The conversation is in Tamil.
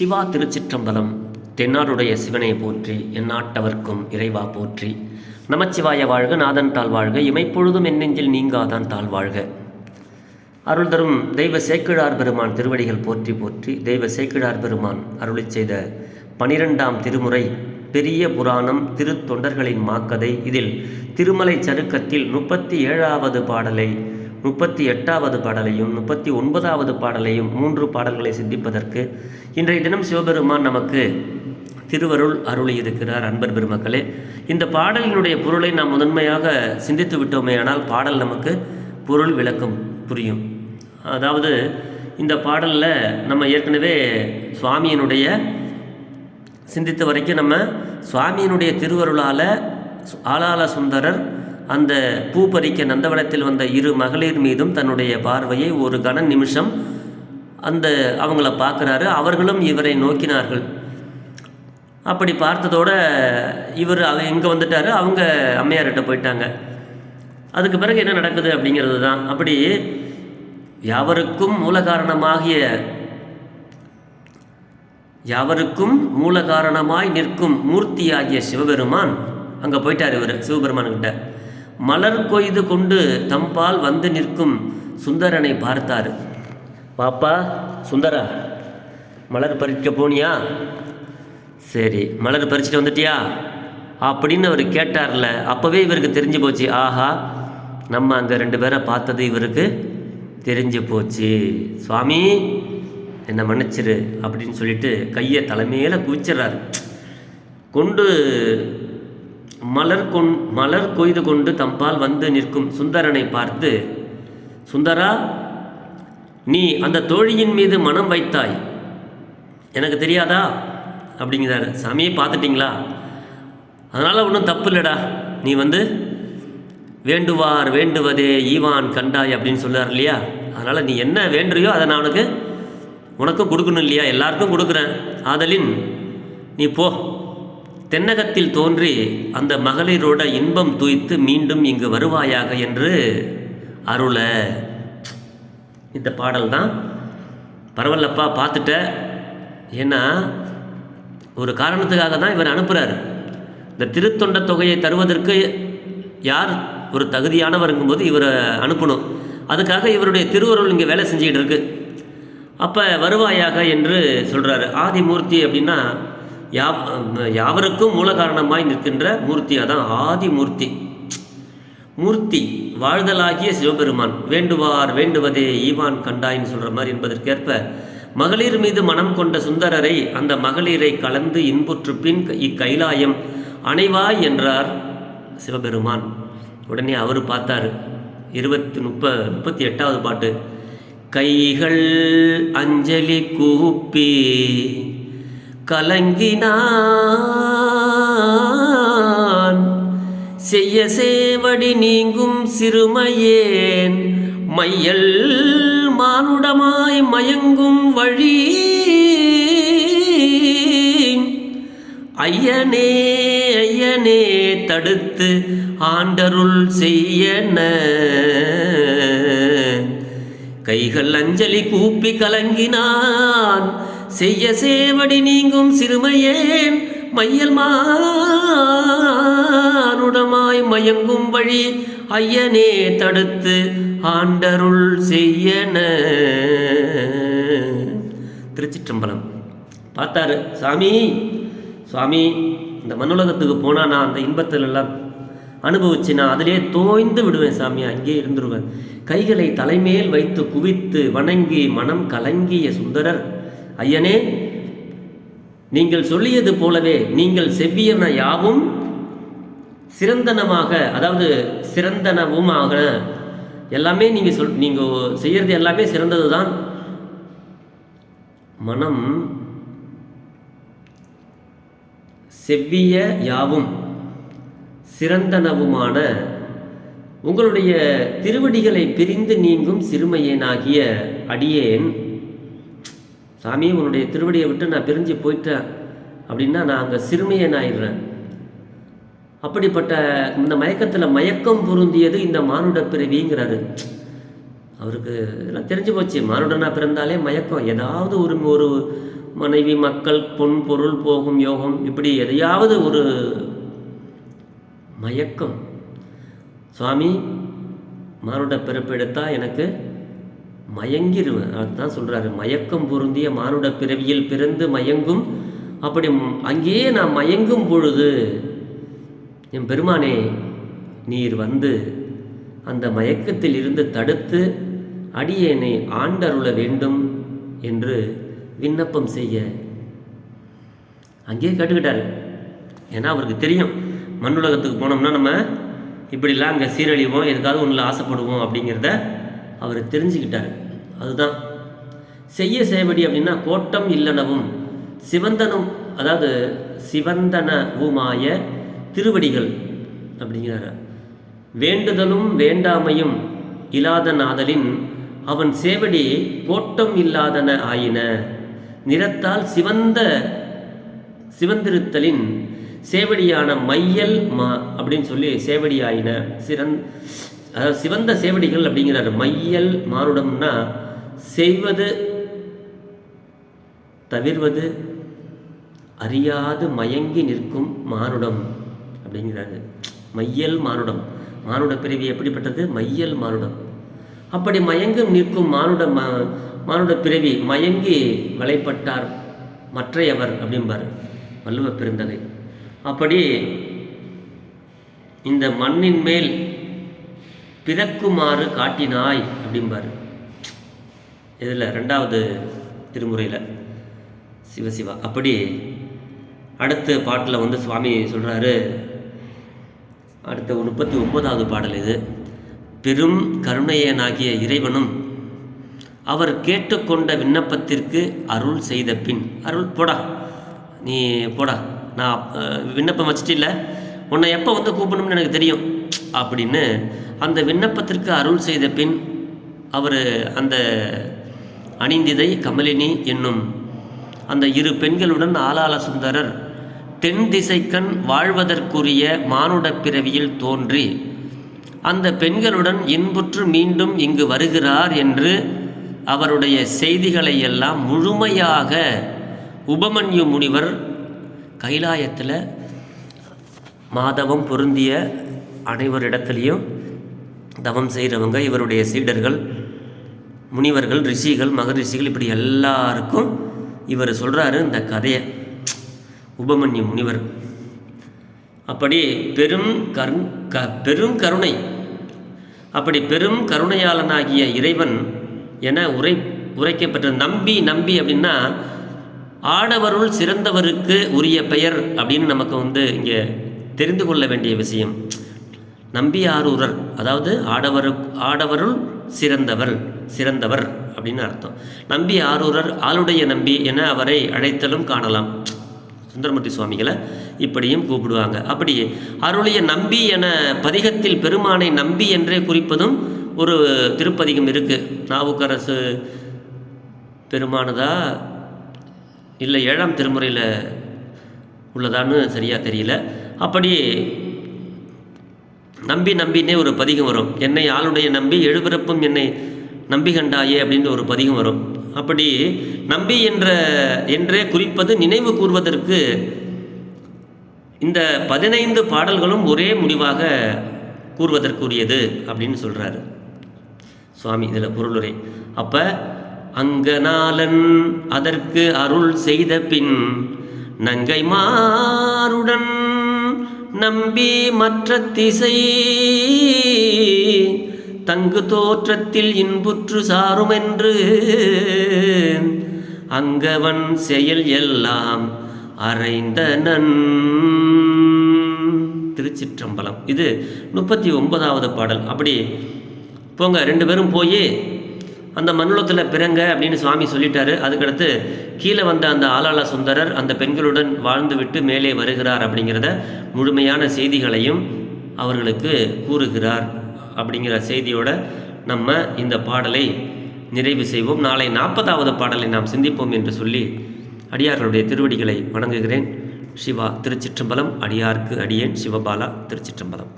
சிவா திருச்சிற்றம்பலம் தென்னாடுடைய சிவனை போற்றி எந்நாட்டவர்க்கும் இறைவா போற்றி. நமச்சிவாய வாழ்க நாதன் தாழ் வாழ்க இமைப்பொழுதும் என்னெஞ்சில் நீங்காதான் தாழ் வாழ்க. அருள் தரும் தெய்வ சேக்கிழார் பெருமான் திருவடிகள் போற்றி போற்றி தெய்வ சேக்கிழார் பெருமான் அருளி செய்த பனிரெண்டாம் திருமுறை பெரிய புராணம் திருத்தொண்டர்களின் மாக்கதை. இதில் திருமலை சருக்கத்தில் முப்பத்தி ஏழாவது பாடலை முப்பத்தி எட்டாவது பாடலையும் முப்பத்தி ஒன்பதாவது பாடலையும் மூன்று பாடல்களை சிந்திப்பதற்கு இன்றைய தினம் சிவபெருமான் நமக்கு திருவருள் அருளியிருக்கிறார். அன்பர் பெருமக்களே இந்த பாடலினுடைய பொருளை நாம் முதன்மையாக சிந்தித்து விட்டோமே ஆனால் பாடல் நமக்கு பொருள் விளக்கம் புரியும். அதாவது இந்த பாடலில் நம்ம ஏற்கனவே சுவாமியினுடைய சிந்தித்த வரைக்கும் நம்ம சுவாமியினுடைய திருவருளால் சு- ஆளாள சுந்தரர் அந்த பூ பறிக்க நந்தவனத்தில் வந்த இரு மகளிர் மீதும் தன்னுடைய பார்வையை ஒரு கன நிமிஷம் அந்த அவங்கள பார்க்குறாரு. அவர்களும் இவரை நோக்கினார்கள். அப்படி பார்த்ததோட இவர் அவ இங்கே வந்துட்டாரு. அவங்க அம்மையார்கிட்ட போயிட்டாங்க. அதுக்கு பிறகு என்ன நடக்குது அப்படிங்கிறது தான் அப்படி யாவருக்கும் மூல காரணமாகிய யாவருக்கும் மூல காரணமாய் நிற்கும் மூர்த்தியாகிய சிவபெருமான் அங்கே போயிட்டார் இவர் சிவபெருமான்கிட்ட. மலர் கொய்து கொண்டு தம்பால் வந்து நிற்கும் சுந்தரனை பார்த்தார். பாப்பா சுந்தரா மலர் பறிக்க போனியா? சரி மலர் பறிச்சுட்டு வந்துட்டியா? அப்படின்னு அவர் கேட்டார்ல. அப்போவே இவருக்கு தெரிஞ்சு போச்சு. ஆஹா நம்ம அங்கே ரெண்டு பேரை பார்த்தது இவருக்கு தெரிஞ்சு போச்சு. சுவாமி என்னை மன்னிச்சிரு அப்படின்னு சொல்லிட்டு கையை தலைமையில் குவிச்சிடுறாரு. கொண்டு மலர் கொண் மலர் கொய்து கொண்டு தம்பால் வந்து நிற்கும் சுந்தரனை பார்த்து சுந்தரா நீ அந்த தோழியின் மீது மனம் வைத்தாய். எனக்கு தெரியாதா? அப்படிங்கிறாரு. சாமியை பார்த்துட்டிங்களா? அதனால் ஒன்றும் தப்பு இல்லைடா நீ வந்து வேண்டுவார் வேண்டுவதே ஈவான் கண்டாய் அப்படின்னு சொல்லுறார் இல்லையா? அதனால் நீ என்ன வேண்டுறியோ அதை நான் உனக்கு உனக்கும் கொடுக்கணும் இல்லையா? எல்லாருக்கும் கொடுக்குறேன். ஆதலின் நீ போ. தென்னகத்தில் தோன்றி அந்த மகளிரோட இன்பம் தூய்த்து மீண்டும் இங்கு வருவாயாக என்று அருள. இந்த பாடல் தான். பரவாயில்லப்பா பார்த்துட்ட. ஏன்னா ஒரு காரணத்துக்காக தான் இவர் அனுப்புகிறார் இந்த திருத்தொண்ட தொகையை தருவதற்கு யார் ஒரு தகுதியானவருங்கும்போது இவரை அனுப்பணும். அதுக்காக இவருடைய திருவருள் இங்கே வேலை செஞ்சுக்கிட்டு இருக்கு. அப்போ வருவாயாக என்று சொல்கிறாரு ஆதிமூர்த்தி அப்படின்னா யா யாவருக்கும் மூல காரணமாய் நிற்கின்ற மூர்த்தி அதான் ஆதி மூர்த்தி மூர்த்தி வாழ்தலாகிய சிவபெருமான் வேண்டுவார் வேண்டுவதே ஈவான் கண்டாயின்னு சொல்கிற மாதிரி என்பதற்கேற்ப மகளிர் மீது மனம் கொண்ட சுந்தரரை அந்த மகளிரை கலந்து இன்புற்று பின் இக்கைலாயம் அணைவாய் என்றார் சிவபெருமான். உடனே அவர் பார்த்தாரு. இருபத்தி முப்ப முப்பத்தி எட்டாவது பாட்டு கைகள் அஞ்சலி கூப்பி கலங்கினான். செய்ய சேவடி நீங்கும் சிறுமையேன். மையல் மானுடமாய் மயங்கும் வழி. ஐயனே ஐயனே தடுத்து ஆண்டருள் செய்யன. கைகள் அஞ்சலி கூப்பி கலங்கினான். செய்ய சேவடி நீங்கும் சிறுமையேன் மையல் மானுடமாய் மயங்கும் வழி ஐயனே தடுத்து ஆண்டருள் செய்யன. திருச்சிற்றம்பலம். பார்த்தாரு சாமி சுவாமி இந்த மண்ணுலகத்துக்கு போனால் நான் அந்த இன்பத்தில் எல்லாம் அனுபவிச்சு நான் அதிலே தோய்ந்து விடுவேன் சாமி அங்கேயே இருந்துருவேன். கைகளை தலைமேல் வைத்து குவித்து வணங்கி மனம் கலங்கிய சுந்தரர் ஐயனே நீங்கள் சொல்லியது போலவே நீங்கள் செவ்வியன யாவும் சிறந்தனமாக அதாவது சிறந்தனவுமாக எல்லாமே நீங்கள் சொல் நீங்கள் செய்கிறது எல்லாமே சிறந்தது தான் மனம் செவ்விய யாவும் சிறந்தனவுமான உங்களுடைய திருவடிகளை பிரிந்து நீங்கும் சிறுமையேனாகிய அடியேன். சாமி உன்னுடைய திருவடியை விட்டு நான் பிரிஞ்சு போயிட்டேன் அப்படின்னா நான் அங்கே சிறுமியன் ஆயிடுறேன் அப்படிப்பட்ட இந்த மயக்கத்தில் மயக்கம் பொருந்தியது இந்த மானுட பிறவிங்கிறாரு. அவருக்கு இதெல்லாம் தெரிஞ்சு போச்சு. மானுடனாக பிறந்தாலே மயக்கம். ஏதாவது ஒரு ஒரு மனைவி மக்கள் பொன் பொருள் போகும் யோகம் இப்படி எதையாவது ஒரு மயக்கம். சுவாமி மானுட பிறப்பு எடுத்தால் எனக்கு மயங்கிருவேன் அதுதான் சொல்கிறாரு மயக்கம் பொருந்திய மானுட பிறவியில் பிறந்து மயங்கும். அப்படி அங்கேயே நான் மயங்கும் பொழுது என் பெருமானே நீர் வந்து அந்த மயக்கத்தில் இருந்து தடுத்து அடியேனை ஆண்டருள வேண்டும் என்று விண்ணப்பம் செய்ய. அங்கேயே கேட்டுக்கிட்டாரு. ஏன்னா அவருக்கு தெரியும். மண்ணுலகத்துக்கு போனோம்னா நம்ம இப்படிலாம் அங்கே சீரழிவோம் எதுக்காவது ஒன்றில் ஆசைப்படுவோம் அப்படிங்கிறத அவர் தெரிஞ்சுக்கிட்டார். அதுதான். செய்ய சேவடி அப்படின்னா கோட்டம் இல்லனவும் சிவந்தனும் அதாவது சிவந்தன ஊமாய திருவடிகள் அப்படிங்கிறார். வேண்டுதலும் வேண்டாமையும் இல்லாத நாதலின் அவன் சேவடி கோட்டம் இல்லாதன ஆயின. நிறத்தால் சிவந்த சிவந்திருத்தலின் சேவடியான மையல் மா அப்படின்னு சொல்லி சேவடி ஆயின. சிறந் அதாவது சிவந்த சேவடிகள் அப்படிங்கிறார். மையல் மானுடம்னா செய்வது தவிர்வது அறியாது மயங்கி நிற்கும் மானுடம் அப்படிங்கிறாரு. மையல் மானுடம். மானுட பிறவி எப்படிப்பட்டது? மையல் மானுடம். அப்படி மயங்கும் நிற்கும் மானுட மானுட பிறவி மயங்கி வலைப்பட்டார் மற்றையவர் அப்படிம்பார். வள்ளுவ பெருந்தகை. அப்படி இந்த மண்ணின் மேல் பிறக்குமாறு காட்டினாய் அப்படிம்பார். இதில் ரெண்டாவது திருமுறையில் சிவசிவா. அப்படி அடுத்த பாட்டில் வந்து சுவாமி சொல்கிறாரு அடுத்த முப்பத்தி ஒன்பதாவது பாடல் இது. பெரும் கருணையனாகிய இறைவனும் அவர் கேட்டுக்கொண்ட விண்ணப்பத்திற்கு அருள் செய்த பின் அருள் போடா. நீ போடா. நான் விண்ணப்பம் வச்சிட்டில்ல. உன்னை எப்போ வந்து கூப்பிடணும்னு எனக்கு தெரியும். அப்படின்னு அந்த விண்ணப்பத்திற்கு அருள் செய்த பின் அவர் அந்த அணிந்திதை கமலினி என்னும் அந்த இரு பெண்களுடன் ஆலால சுந்தரர் தென் திசைக்கண் வாழ்வதற்குரிய மானுடப் பிறவியில் தோன்றி அந்த பெண்களுடன் இன்புற்று மீண்டும் இங்கு வருகிறார் என்று அவருடைய செய்திகளை எல்லாம் முழுமையாக உபமன்யு முனிவர் கைலாயத்தில் மாதவம் பொருந்திய அனைவரிடத்துலேயும் தவம் செய்கிறவங்க இவருடைய சீடர்கள் முனிவர்கள் ரிஷிகள் மகரிஷிகள் இப்படி எல்லாருக்கும் இவர் சொல்கிறாரு இந்த கதையை. உபமன்யு முனிவர். அப்படி பெரும் கருண் க பெரும் கருணை அப்படி பெரும் கருணையாளனாகிய இறைவன் என உரை உரைக்கப்பட்ட நம்பி நம்பி அப்படின்னா ஆடவருள் சிறந்தவருக்கு உரிய பெயர் அப்படின்னு நமக்கு வந்து இங்கே தெரிந்து கொள்ள வேண்டிய விஷயம். நம்பி ஆரூரர் அதாவது ஆடவரு ஆடவருள் சிறந்தவர் சிறந்தவர் அப்படின்னு அர்த்தம். நம்பி ஆரூரர் ஆளுடைய நம்பி என அவரை அழைத்தலும் காணலாம். சுந்தரமூர்த்தி சுவாமிகளை இப்படியும் கூப்பிடுவாங்க. அப்படி அருளிய நம்பி என பதிகத்தில் பெருமானை நம்பி என்றே குறிப்பதும் ஒரு திருப்பதிகம் இருக்குது நாவுக்கரசு பெருமானதா? இல்லை ஏழாம் திருமுறையில் உள்ளதான்னு சரியாக தெரியல. அப்படி நம்பி நம்பினே ஒரு பதிகம் வரும். என்னை ஆளுடைய நம்பி எழுபிறப்பும் என்னை நம்பி கண்டாயே அப்படின்ற ஒரு பதிகம் வரும். அப்படி நம்பி என்ற என்றே குறிப்பது நினைவு கூறுவதற்கு இந்த பதினைந்து பாடல்களும் ஒரே முடிவாக கூறுவதற்குரியது அப்படின்னு சொல்கிறாரு சுவாமி இதில் பொருளுரை அப்போ அங்கநாளன் அதற்கு அருள் செய்த பின் நங்கை மாருடன் நம்பி மற்ற திசை. தங்கு தோற்றத்தில் இன்புற்று சாருமென்று. அங்கவன் செயல் எல்லாம் அறைந்தனன் திருச்சிற்றம்பலம். இது முப்பத்தி ஒன்பதாவது பாடல். அப்படி போங்க ரெண்டு பேரும் போய். அந்த மண்ணுலத்தில் பிறங்க அப்படின்னு சுவாமி சொல்லிட்டாரு. அதுக்கடுத்து கீழே வந்த அந்த ஆளாள சுந்தரர் அந்த பெண்களுடன் வாழ்ந்துவிட்டு மேலே வருகிறார் அப்படிங்கிறத முழுமையான செய்திகளையும் அவர்களுக்கு கூறுகிறார் அப்படிங்கிற செய்தியோட நம்ம இந்த பாடலை நிறைவு செய்வோம். நாளை நாற்பதாவது பாடலை நாம் சிந்திப்போம் என்று சொல்லி அடியார்களுடைய திருவடிகளை வணங்குகிறேன். சிவா திருச்சிற்றம்பலம் அடியார்க்கு அடியேன் சிவபாலா திருச்சிற்றம்பலம்.